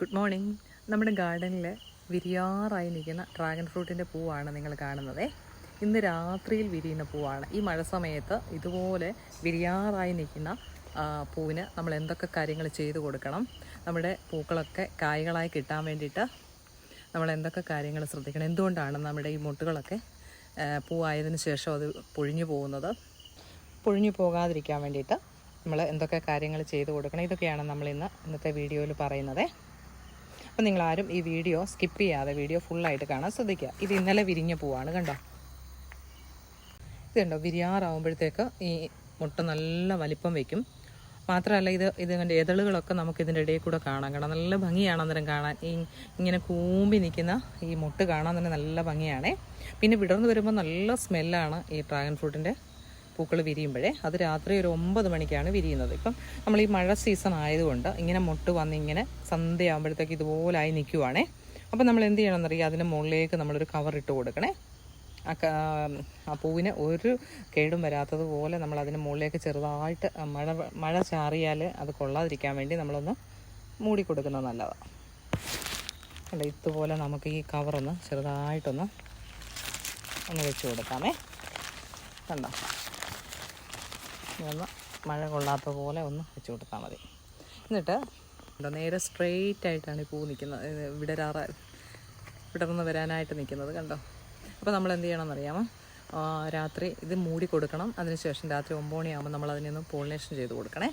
Good morning നമ്മുടെ ഗാർഡനിൽ വിരിയാറായി നിൽക്കുന്ന ഡ്രാഗൺ ഫ്രൂട്ടിന്റെ പൂവാണ് നിങ്ങൾ കാണുന്നത്. ഇന്ന് രാത്രിയിൽ വിരിയുന്ന പൂവാണ്. ഈ മഴ സമയത്ത് ഇതുപോലെ വിരിയാറായി നിൽക്കുന്ന പൂവിന് നമ്മൾ എന്തൊക്കെ കാര്യങ്ങൾ ചെയ്തു കൊടുക്കണം നമ്മുടെ പൂക്കളൊക്കെ കായ്കളായി കിട്ടാൻ വേണ്ടിയിട്ട് നമ്മൾ എന്തൊക്കെ കാര്യങ്ങൾ ശ്രദ്ധിക്കണം എന്തുകൊണ്ടാണ് നമ്മുടെ ഈ മുട്ടുകളൊക്കെ പൂവായതിന് ശേഷം അത് പൊഴിഞ്ഞു പോകുന്നത് പൊഴിഞ്ഞു പോകാതിരിക്കാൻ വേണ്ടിയിട്ട് നമ്മൾ എന്തൊക്കെ കാര്യങ്ങൾ ചെയ്തു കൊടുക്കണം ഇതൊക്കെയാണ് നമ്മൾ ഇന്ന് ഇന്നത്തെ വീഡിയോയിൽ പറയുന്നത്. അപ്പം നിങ്ങളാരും ഈ വീഡിയോ സ്കിപ്പ് ചെയ്യാതെ വീഡിയോ ഫുള്ളായിട്ട് കാണാൻ ശ്രദ്ധിക്കുക. ഇത് ഇന്നലെ വിരിഞ്ഞ പൂവാണ് കണ്ടോ? ഇത് കണ്ടോ വിരിയാറാവുമ്പോഴത്തേക്ക് ഈ മുട്ട നല്ല വലിപ്പം വയ്ക്കും മാത്രമല്ല ഇത് ഇത് കണ്ട് എതളുകളൊക്കെ നമുക്ക് ഇതിന്റെ ഇടയിൽ കൂടെ കാണാൻ കാണാം നല്ല ഭംഗിയാണ് അന്നേരം കാണാൻ. ഈ ഇങ്ങനെ കൂമ്പി നിൽക്കുന്ന ഈ മുട്ട് കാണാൻ തന്നെ നല്ല ഭംഗിയാണേ. പിന്നെ വിടർന്ന് വരുമ്പോൾ നല്ല സ്മെല്ലാണ് ഈ ഡ്രാഗൺ ഫ്രൂട്ടിന്റെ പൂക്കൾ വിരിയുമ്പോഴേ അത് രാത്രി ഒരു ഒമ്പത് മണിക്കാണ് വിരിയുന്നത്. ഇപ്പം നമ്മൾ ഈ മഴ സീസൺ ആയതുകൊണ്ട് ഇങ്ങനെ മുട്ട് വന്ന് ഇങ്ങനെ സന്ധ്യയാകുമ്പോഴത്തേക്ക് ഇതുപോലായി നിൽക്കുവാണേ. അപ്പം നമ്മൾ എന്ത് ചെയ്യണം ചെയ്യണമെന്നറിയാം? അതിന്റെ മുകളിലേക്ക് നമ്മളൊരു കവർ ഇട്ട് കൊടുക്കണേ. ആ പൂവിന് ഒരു കേടും വരാത്തതുപോലെ നമ്മൾ അതിന് മുകളിലേക്ക് ചെറുതായിട്ട് മഴ മഴ ചാറിയാൽ അത് കൊള്ളാതിരിക്കാൻ വേണ്ടി നമ്മളൊന്ന് മൂടി കൊടുക്കുന്നത് നല്ലതാണ് അല്ല ഇതുപോലെ നമുക്ക് ഈ കവറൊന്ന് ചെറുതായിട്ടൊന്ന് ഒന്ന് വെച്ച് കൊടുക്കാമേ. കണ്ടോ? ഒന്ന് മഴ കൊള്ളാത്ത പോലെ ഒന്ന് വെച്ച് കൊടുത്താൽ മതി. എന്നിട്ട് എന്താ നേരെ സ്ട്രെയിറ്റ് ആയിട്ടാണ് ഈ പൂ നിൽക്കുന്നത്. വിടരാറ വിടർന്ന് വരാനായിട്ട് നിൽക്കുന്നത് കണ്ടോ? അപ്പോൾ നമ്മൾ എന്ത് ചെയ്യണം എന്നറിയാമോ? രാത്രി ഇത് മൂടി കൊടുക്കണം. അതിനുശേഷം രാത്രി ഒമ്പത് മണിയാകുമ്പോൾ നമ്മൾ അതിനെ ഒന്ന് പോളിനേഷൻ ചെയ്ത് കൊടുക്കണേ.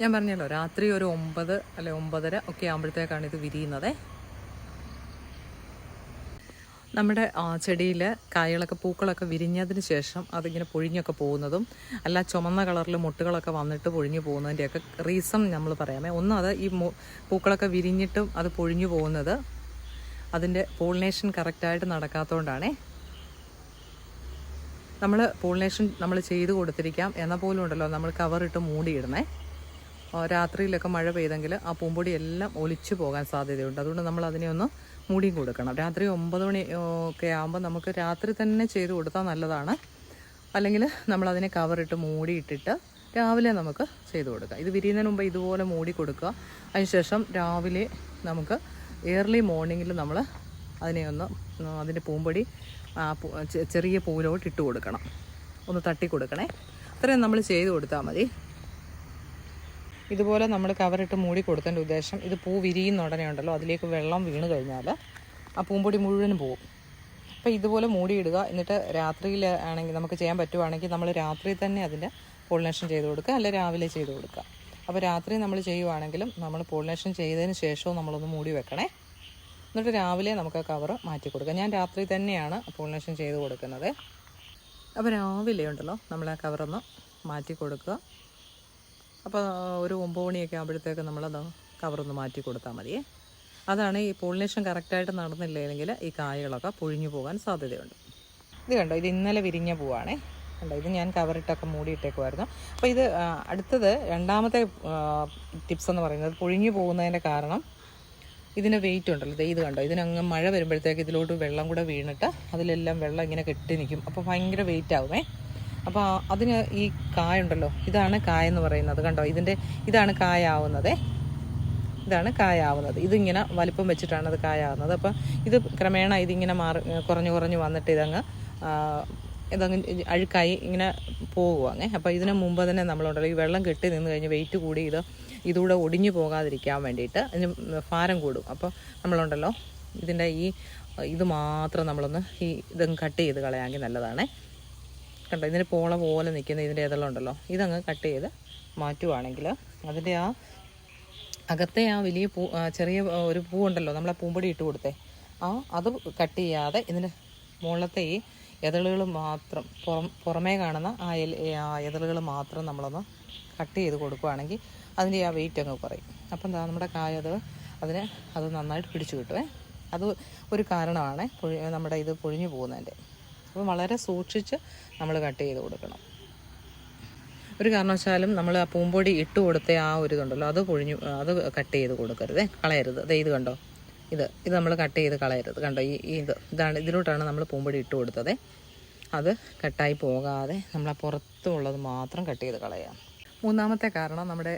ഞാൻ പറഞ്ഞല്ലോ രാത്രി ഒരു ഒമ്പത് അല്ലെ ഒമ്പതര ഒക്കെ ആകുമ്പോഴത്തേക്കാണ് ഇത് വിരിയുന്നത്. നമ്മുടെ ചെടിയിൽ കായകളൊക്കെ പൂക്കളൊക്കെ വിരിഞ്ഞതിന് ശേഷം അതിങ്ങനെ പൊഴിഞ്ഞൊക്കെ പോകുന്നതും അല്ല ചുമന്ന കളറിൽ മുട്ടുകളൊക്കെ വന്നിട്ട് പൊഴിഞ്ഞു പോകുന്നതിന്റെയൊക്കെ റീസൺ നമ്മൾ പറയാമേ. ഒന്ന് അത് ഈ പൂക്കളൊക്കെ വിരിഞ്ഞിട്ടും അത് പൊഴിഞ്ഞു പോകുന്നത് അതിന്റെ പോളിനേഷൻ കറക്റ്റായിട്ട് നടക്കാത്തതുകൊണ്ടാണേ നമ്മൾ പോളിനേഷൻ നമ്മൾ ചെയ്ത് കൊടുത്തിരിക്കാം. എന്ന പോലും ഉണ്ടല്ലോ നമ്മൾ കവറിട്ട് മൂടിയിടണേ ആ, രാത്രിയിലൊക്കെ മഴ പെയ്തെങ്കിൽ ആ പൂമ്പൊടി എല്ലാം ഒലിച്ചു പോകാൻ സാധ്യതയുണ്ട്. അതുകൊണ്ട് നമ്മൾ അതിനെ ഒന്ന് മൂടിയും കൊടുക്കണം. രാത്രി ഒമ്പത് മണി ഒക്കെ ആകുമ്പോൾ നമുക്ക് രാത്രി തന്നെ ചെയ്ത് കൊടുത്താൽ നല്ലതാണ്. അല്ലെങ്കിൽ നമ്മളതിനെ കവറിട്ട് മൂടിയിട്ടിട്ട് രാവിലെ നമുക്ക് ചെയ്ത് കൊടുക്കാം. ഇത് വിരിയുന്നതിന് മുമ്പ് ഇതുപോലെ മൂടി കൊടുക്കുക. അതിനുശേഷം രാവിലെ നമുക്ക് ഏർലി മോർണിംഗിൽ നമ്മൾ അതിനെ ഒന്ന് അതിന്റെ പൂമ്പൊടി ചെറിയ പൂവിലോട്ട് ഇട്ട് കൊടുക്കണം. ഒന്ന് തട്ടി കൊടുക്കണേ. അത്രയും നമ്മൾ ചെയ്ത് കൊടുത്താൽ മതി. ഇതുപോലെ നമ്മൾ കവറിട്ട് മൂടി കൊടുത്തതിന്റെ ഉദ്ദേശം ഇത് പൂ വിരിയുന്ന ഉടനെ ഉണ്ടല്ലോ അതിലേക്ക് വെള്ളം വീണ് കഴിഞ്ഞാൽ ആ പൂമ്പൊടി മുഴുവനും പോകും അപ്പോൾ ഇതുപോലെ മൂടിയിടുക എന്നിട്ട് രാത്രിയിൽ ആണെങ്കിൽ നമുക്ക് ചെയ്യാൻ പറ്റുവാണെങ്കിൽ നമ്മൾ രാത്രി തന്നെ അതിന്റെ പോളിനേഷൻ ചെയ്ത് കൊടുക്കുക അല്ലെ രാവിലെ ചെയ്ത് കൊടുക്കുക. അപ്പോൾ രാത്രി നമ്മൾ ചെയ്യുവാണെങ്കിലും നമ്മൾ പോളിനേഷൻ ചെയ്തതിന് ശേഷവും നമ്മളൊന്ന് മൂടി വെക്കണേ. എന്നിട്ട് രാവിലെ നമുക്ക് കവർ മാറ്റി കൊടുക്കുക ഞാൻ രാത്രി തന്നെയാണ് പോളിനേഷൻ ചെയ്ത് കൊടുക്കുന്നത്. അപ്പോൾ രാവിലെ ഉണ്ടല്ലോ നമ്മൾ ആ കവറൊന്ന് മാറ്റി കൊടുക്കുക. അപ്പോൾ ഒരു ഒമ്പത് മണിയൊക്കെ ആകുമ്പോഴത്തേക്ക് നമ്മളത് കവറൊന്ന് മാറ്റി കൊടുത്താൽ മതിയേ അതാണ് ഈ പോളിനേഷൻ കറക്റ്റായിട്ട് നടന്നില്ലെങ്കിൽ ഈ കായകളൊക്കെ പൊഴിഞ്ഞു പോകാൻ സാധ്യതയുണ്ട്. ഇത് കണ്ടോ? ഇത് ഇന്നലെ വിരിഞ്ഞ പൂവാണേ. കണ്ടോ? ഇത് ഞാൻ കവറിട്ടൊക്കെ മൂടിയിട്ടേക്കുമായിരുന്നു അപ്പോൾ ഇത് അടുത്തത് രണ്ടാമത്തെ ടിപ്സ് എന്ന് പറയുന്നത് പൊഴിഞ്ഞു പോകുന്നതിന്റെ കാരണം ഇതിന് വെയിറ്റ് ഉണ്ടല്ലോ. ഇത് കണ്ടോ? ഇതിനങ്ങ് മഴ വരുമ്പോഴത്തേക്ക് ഇതിലോട്ട് വെള്ളം കൂടെ വീണിട്ട് അതിലെല്ലാം വെള്ളം ഇങ്ങനെ കെട്ടി നിൽക്കും. അപ്പോൾ ഭയങ്കര വെയിറ്റ് ആവുമേ. അപ്പോൾ അതിന് ഈ കായ ഉണ്ടല്ലോ ഇതാണ് കായ എന്ന് പറയുന്നത് കണ്ടോ? ഇതിന്റെ ഇതാണ് കായ ആവുന്നത് ഇതാണ് കായ ആവുന്നത് ഇതിങ്ങനെ വലിപ്പം വെച്ചിട്ടാണ് അത് കായ ആവുന്നത് അപ്പം ഇത് ക്രമേണ ഇതിങ്ങനെ മാറി കുറഞ്ഞു കുറഞ്ഞു വന്നിട്ട് ഇതങ്ങ് ഇതങ്ങ് അഴുക്കായി ഇങ്ങനെ പോകുവാങ്ങേ. അപ്പോൾ ഇതിനു മുമ്പ് തന്നെ നമ്മളുണ്ടല്ലോ ഈ വെള്ളം കെട്ടി നിന്ന് കഴിഞ്ഞ് വെയിറ്റ് കൂടി ഇത് ഇതുകൂടെ ഒടിഞ്ഞു പോകാതിരിക്കാൻ വേണ്ടിയിട്ട് അതിന് ഭാരം കൂടും. അപ്പോൾ നമ്മളുണ്ടല്ലോ ഇതിന്റെ ഈ ഇത് മാത്രം നമ്മളൊന്ന് ഈ ഇതങ്ങ് കട്ട് ചെയ്ത് കളയാമെങ്കിൽ നല്ലതാണേ. കണ്ടോ ഇതിന് പോള പോലെ നിൽക്കുന്ന ഇതിന്റെ ഏതെല്ലാം ഉണ്ടല്ലോ. ഇതങ്ങ് കട്ട് ചെയ്ത് മാറ്റുവാണെങ്കിൽ അതിന്റെ ആ അകത്തെ ആ വലിയ പൂ ചെറിയ ഒരു പൂ ഉണ്ടല്ലോ നമ്മൾ ആ പൂമ്പൊടി ഇട്ട് കൊടുത്തേ. ആ അത് കട്ട് ചെയ്യാതെ ഇതിന്റെ മുകളിലത്തെ ഈ എതളുകൾ മാത്രം പുറം പുറമേ കാണുന്ന ആ എതളുകൾ മാത്രം നമ്മളൊന്ന് കട്ട് ചെയ്ത് കൊടുക്കുകയാണെങ്കിൽ അതിന്റെ ആ വെയിറ്റ് അങ്ങ് കുറയും. അപ്പം എന്താ നമ്മുടെ കായ അത് അതിനെ അത് നന്നായിട്ട് പിടിച്ചു കിട്ടുമേ അത് ഒരു കാരണമാണ് നമ്മുടെ ഇത് പൊഴിഞ്ഞു പോകുന്നതിന്റെ. അപ്പോൾ വളരെ സൂക്ഷിച്ച് നമ്മൾ കട്ട് ചെയ്ത് കൊടുക്കണം. ഒരു കാരണവശാലും നമ്മൾ ആ പൂമ്പൊടി ഇട്ട് കൊടുത്ത ആ ഒരു ഇതുണ്ടല്ലോ അത് പൊഴിഞ്ഞു അത് കട്ട് ചെയ്ത് കൊടുക്കരുത് കളയരുത്. ദേ ഇത് കണ്ടോ? ഇത് ഇത് നമ്മൾ കട്ട് ചെയ്ത് കളയരുത്. കണ്ടോ? ഈ ഇത് ഇതാണ് ഇതിലോട്ടാണ് നമ്മൾ പൂമ്പൊടി ഇട്ട് കൊടുത്തത്. അത് കട്ടായി പോകാതെ നമ്മൾ ആ പുറത്തുള്ളത് മാത്രം കട്ട് ചെയ്ത് കളയാം. മൂന്നാമത്തെ കാരണം നമ്മുടെ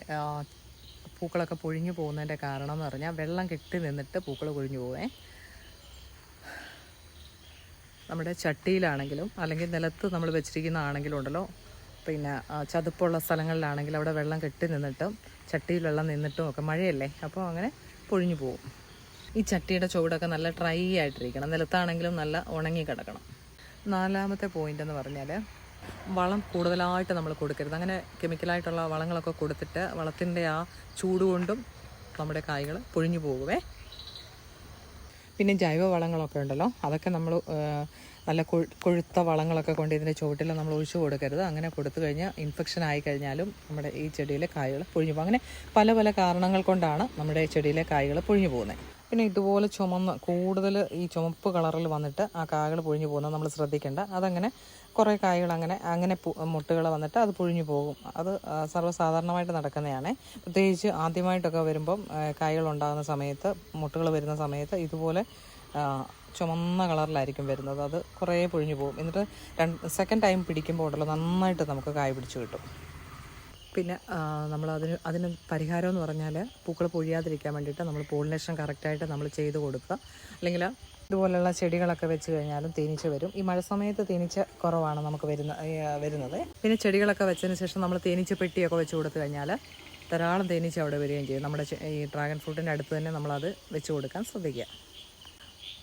പൂക്കളൊക്കെ പൊഴിഞ്ഞു പോകുന്നതിന്റെ കാരണം എന്ന് പറഞ്ഞാൽ വെള്ളം കെട്ടി നിന്നിട്ട് പൂക്കൾ പൊഴിഞ്ഞു പോവേ. നമ്മുടെ ചട്ടിയിലാണെങ്കിലും അല്ലെങ്കിൽ നിലത്ത് നമ്മൾ വെച്ചിരിക്കുന്ന ആണെങ്കിലും ഉണ്ടല്ലോ. പിന്നെ ചതുപ്പുള്ള സ്ഥലങ്ങളിലാണെങ്കിൽ അവിടെ വെള്ളം കെട്ടി നിന്നിട്ടും ചട്ടിയിൽ വെള്ളം നിന്നിട്ടും ഒക്കെ മഴയല്ലേ അപ്പോൾ അങ്ങനെ പൊഴിഞ്ഞു പോകും. ഈ ചട്ടിയുടെ ചുവടൊക്കെ നല്ല ഡ്രൈ ആയിട്ടിരിക്കണം. നിലത്താണെങ്കിലും നല്ല ഉണങ്ങി കിടക്കണം. നാലാമത്തെ പോയിന്റ് എന്ന് പറഞ്ഞാൽ വളം കൂടുതലായിട്ട് നമ്മൾ കൊടുക്കരുത്. അങ്ങനെ കെമിക്കലായിട്ടുള്ള വളങ്ങളൊക്കെ കൊടുത്തിട്ട് വളത്തിന്റെ ആ ചൂട് കൊണ്ടും നമ്മുടെ കായ്കൾ പൊഴിഞ്ഞു പോകുവേ. പിന്നെ ജൈവ വളങ്ങളൊക്കെ ഉണ്ടല്ലോ. അതൊക്കെ നമ്മൾ നല്ല കൊഴുത്ത വളങ്ങളൊക്കെ കൊണ്ട് ഇതിന്റെ ചുവട്ടിൽ നമ്മൾ ഒഴിച്ചു കൊടുക്കരുത്. അങ്ങനെ കൊടുത്തു കഴിഞ്ഞാൽ ഇൻഫെക്ഷൻ ആയി കഴിഞ്ഞാലും നമ്മുടെ ഈ ചെടിയിലെ കായകൾ പൊഴിഞ്ഞു പോകും. അങ്ങനെ പല പല കാരണങ്ങൾ കൊണ്ടാണ് നമ്മുടെ ചെടിയിലെ കായകൾ പൊഴിഞ്ഞു പോകുന്നത് പിന്നെ ഇതുപോലെ ചുമന്ന് കൂടുതൽ ഈ ചുമപ്പ് കളറിൽ വന്നിട്ട് ആ കായകൾ പൊഴിഞ്ഞു പോകുന്നത് നമ്മൾ ശ്രദ്ധിക്കേണ്ട. അതങ്ങനെ കുറേ കായകൾ അങ്ങനെ അങ്ങനെ മുട്ടുകൾ വന്നിട്ട് അത് പുഴിഞ്ഞു പോകും. അത് സർവസാധാരണമായിട്ട് നടക്കുന്നതാണ് പ്രത്യേകിച്ച് ആദ്യമായിട്ടൊക്കെ വരുമ്പം കായകൾ ഉണ്ടാകുന്ന സമയത്ത് മുട്ടുകൾ വരുന്ന സമയത്ത് ഇതുപോലെ ചുമന്ന കളറിലായിരിക്കും വരുന്നത്. അത് കുറേ പൊഴിഞ്ഞു പോകും. എന്നിട്ട് രണ്ട് സെക്കൻഡ് ടൈം പിടിക്കുമ്പോൾ ഉണ്ടല്ലോ നന്നായിട്ട് നമുക്ക് കായ പിടിച്ചു കിട്ടും. പിന്നെ നമ്മൾ അതിന് അതിന് പരിഹാരം എന്ന് പറഞ്ഞാൽ പൂക്കൾ പൊഴിയാതിരിക്കാൻ വേണ്ടിയിട്ട് നമ്മൾ പോളിനേഷൻ കറക്റ്റായിട്ട് നമ്മൾ ചെയ്ത് കൊടുക്കുക. അല്ലെങ്കിൽ ഇതുപോലെയുള്ള ചെടികളൊക്കെ വെച്ച് കഴിഞ്ഞാലും തേനീച്ച വരും. ഈ മഴ സമയത്ത് തേനീച്ച കുറവാണ് നമുക്ക് വരുന്ന വരുന്നത്. പിന്നെ ചെടികളൊക്കെ വെച്ചതിന് ശേഷം നമ്മൾ തേനീച്ച പെട്ടിയൊക്കെ വെച്ച് കൊടുത്തു കഴിഞ്ഞാൽ ധാരാളം തേനീച്ച അവിടെ വരികയും ചെയ്യും. നമ്മുടെ ഈ ഡ്രാഗൺ ഫ്രൂട്ടിന്റെ അടുത്ത് തന്നെ നമ്മളത് വെച്ച് കൊടുക്കാൻ ശ്രദ്ധിക്കുക.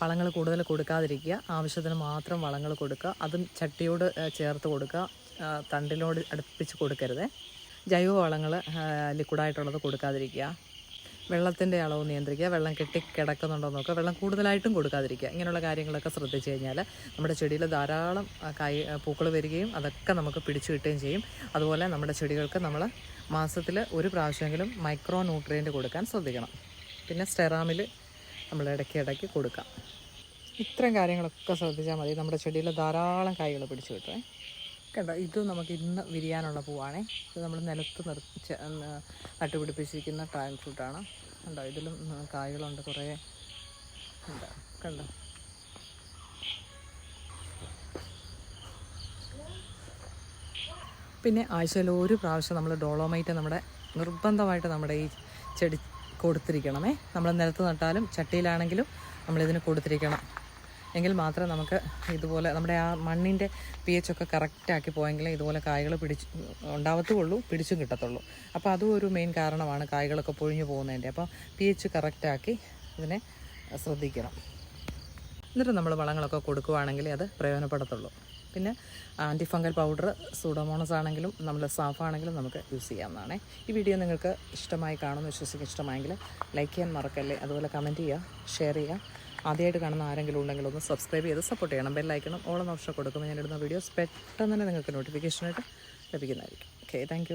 വളങ്ങൾ കൂടുതൽ കൊടുക്കാതിരിക്കുക. ആവശ്യത്തിന് മാത്രം വളങ്ങൾ കൊടുക്കുക. അതും ചട്ടിയോട് ചേർത്ത് കൊടുക്കുക. തണ്ടിനോട് അടുപ്പിച്ച് കൊടുക്കരുത്. ജൈവ വളങ്ങൾ ലിക്വിഡായിട്ടുള്ളത് കൊടുക്കാതിരിക്കുക. വെള്ളത്തിന്റെ അളവ് നിയന്ത്രിക്കുക വെള്ളം കെട്ടി കിടക്കുന്നുണ്ടോ നോക്കുക വെള്ളം കൂടുതലായിട്ടും കൊടുക്കാതിരിക്കുക. ഇങ്ങനെയുള്ള കാര്യങ്ങളൊക്കെ ശ്രദ്ധിച്ചു കഴിഞ്ഞാൽ നമ്മുടെ ചെടിയിൽ ധാരാളം കായ് പൂക്കൾ വരികയും അതൊക്കെ നമുക്ക് പിടിച്ചു കിട്ടുകയും ചെയ്യും. അതുപോലെ നമ്മുടെ ചെടികൾക്ക് നമ്മൾ മാസത്തിൽ ഒരു പ്രാവശ്യമെങ്കിലും മൈക്രോ ന്യൂട്രിയന്റ് കൊടുക്കാൻ ശ്രദ്ധിക്കണം. പിന്നെ സ്റ്റെറാമിൽ നമ്മൾ ഇടയ്ക്ക് ഇടയ്ക്ക് കൊടുക്കാം. ഇത്രയും കാര്യങ്ങളൊക്കെ ശ്രദ്ധിച്ചാൽ മതി. നമ്മുടെ ചെടിയിൽ ധാരാളം കായ്കൾ പിടിച്ചു കിട്ടുമേ കണ്ടോ? ഇത് നമുക്ക് ഇന്ന് വിരിയാനുള്ള പൂവാണേ. ഇത് നമ്മൾ നിലത്ത് നിർത്തി നട്ടുപിടിപ്പിച്ചിരിക്കുന്ന ഡ്രാഗൺ ഫ്രൂട്ടാണ് കണ്ടോ? ഇതിലും കായ്കളുണ്ട് കുറേ. കണ്ടോ? കണ്ടോ? പിന്നെ ആഴ്ചയിൽ ഒരു പ്രാവശ്യം നമ്മൾ ഡോളോമൈറ്റ് നമ്മുടെ നിർബന്ധമായിട്ട് നമ്മുടെ ഈ ചെടി കൊടുത്തിരിക്കണമേ. നമ്മൾ നിലത്ത് നട്ടാലും ചട്ടിയിലാണെങ്കിലും നമ്മളിതിന് കൊടുത്തിരിക്കണം. എങ്കിൽ മാത്രം നമുക്ക് ഇതുപോലെ നമ്മുടെ ആ മണ്ണിന്റെ പി എച്ച് ഒക്കെ കറക്റ്റാക്കി പോയെങ്കിൽ ഇതുപോലെ കായ്കൾ പിടിച്ച് ഉണ്ടാവത്തുള്ളൂ പിടിച്ചും കിട്ടത്തുള്ളൂ. അപ്പോൾ അതും ഒരു മെയിൻ കാരണമാണ് കായ്കളൊക്കെ പൊഴിഞ്ഞു പോകുന്നതിന്റെ. അപ്പോൾ പി എച്ച് കറക്റ്റാക്കി ഇതിനെ ശ്രദ്ധിക്കണം. എന്നിട്ട് നമ്മൾ വളങ്ങളൊക്കെ കൊടുക്കുവാണെങ്കിൽ അത് പ്രയോജനപ്പെടത്തുള്ളൂ. പിന്നെ ആന്റി ഫംഗൽ പൗഡർ സൂഡോമോണസ് ആണെങ്കിലും നമ്മൾ സാഫ് ആണെങ്കിലും നമുക്ക് യൂസ് ചെയ്യാവുന്നതാണ്. ഈ വീഡിയോ നിങ്ങൾക്ക് ഇഷ്ടമായി കാണുമെന്ന് വിശ്വസിക്കുക ഇഷ്ടമായെങ്കിൽ ലൈക്ക് ചെയ്യാൻ മറക്കല്ലേ. അതുപോലെ കമന്റ് ചെയ്യുക ഷെയർ ചെയ്യുക. ആദ്യമായിട്ട് കാണുന്ന ആരെങ്കിലും ഉണ്ടെങ്കിൽ ഒന്ന് സബ്സ്ക്രൈബ് ചെയ്ത് സപ്പോർട്ട് ചെയ്യണം. ബെല്ലൈക്കണം ഓളം ഓപ്ഷൻ കൊടുക്കുമ്പോൾ ഞാനിടുന്ന വീഡിയോസ് പെട്ടെന്ന് തന്നെ നിങ്ങൾക്ക് നോട്ടിഫിക്കേഷനായിട്ട് ലഭിക്കുന്നതായിരിക്കും. Okay thank